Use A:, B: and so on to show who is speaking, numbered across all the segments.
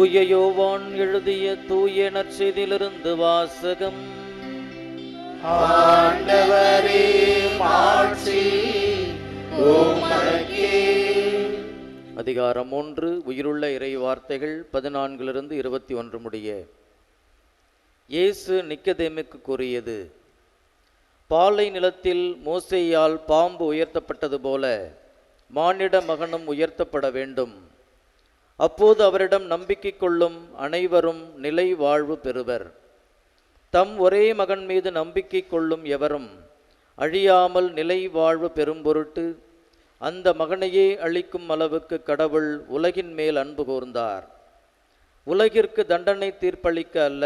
A: தூய யோவான் எழுதிய தூய நற்செய்தியிலிருந்து வாசகம். அதிகாரம் ஒன்று உயிருள்ள இறை வார்த்தைகள் பதினான்கிலிருந்து இருபத்தி ஒன்று முடிய. இயேசு நிக்கதேமுக்கு கூறியது பாலை நிலத்தில் மோசேயால் பாம்பு உயர்த்தப்பட்டது போல மானிட மகனும் உயர்த்தப்பட வேண்டும். அப்போது அவரிடம் நம்பிக்கை கொள்ளும் அனைவரும் நிலை வாழ்வு பெறுவர். தம் ஒரே மகன் மீது நம்பிக்கை கொள்ளும் எவரும் அழியாமல் நிலை வாழ்வு பெறும் பொருட்டு அந்த மகனையே அளிக்கும் அளவுக்கு கடவுள் உலகின் மேல் அன்பு கூர்ந்தார். உலகிற்கு தண்டனை தீர்ப்பளிக்க அல்ல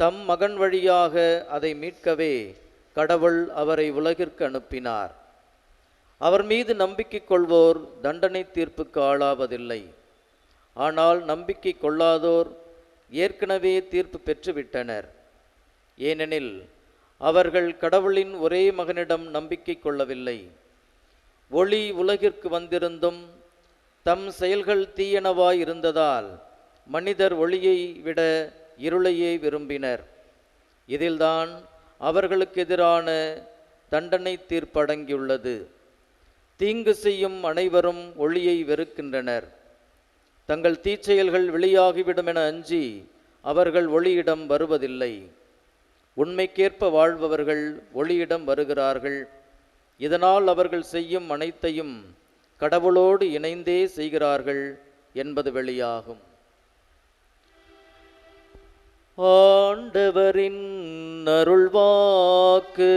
A: தம் மகன் வழியாக அதை மீட்கவே கடவுள் அவரை உலகிற்கு அனுப்பினார். அவர் மீது நம்பிக்கை கொள்வோர் தண்டனை தீர்ப்புக்கு ஆளாவதில்லை. ஆனால் நம்பிக்கை கொள்ளாதோர் ஏற்கனவே தீர்ப்பு பெற்றுவிட்டனர். ஏனெனில் அவர்கள் கடவுளின் ஒரே மகனிடம் நம்பிக்கை கொள்ளவில்லை. ஒளி உலகிற்கு வந்திருந்தும் தம் செயல்கள் தீயனவாய் இருந்ததால் மனிதர் ஒளியை விட இருளையே விரும்பினர். இதில்தான் அவர்களுக்கு எதிரான தண்டனை தீர்ப்படங்கியுள்ளது. தீங்கு செய்யும் அனைவரும் ஒளியை வெறுக்கின்றனர். தங்கள் தீச்செயல்கள் வெளியாகிவிடும் என அஞ்சி அவர்கள் ஒளியிடம் வருவதில்லை. உண்மைக்கேற்ப வாழ்பவர்கள் ஒளியிடம் வருகிறார்கள். இதனால் அவர்கள் செய்யும் அனைத்தையும் கடவுளோடு இணைந்தே செய்கிறார்கள் என்பது வெளியாகும். ஆண்டவரின் அருள்வாக்கு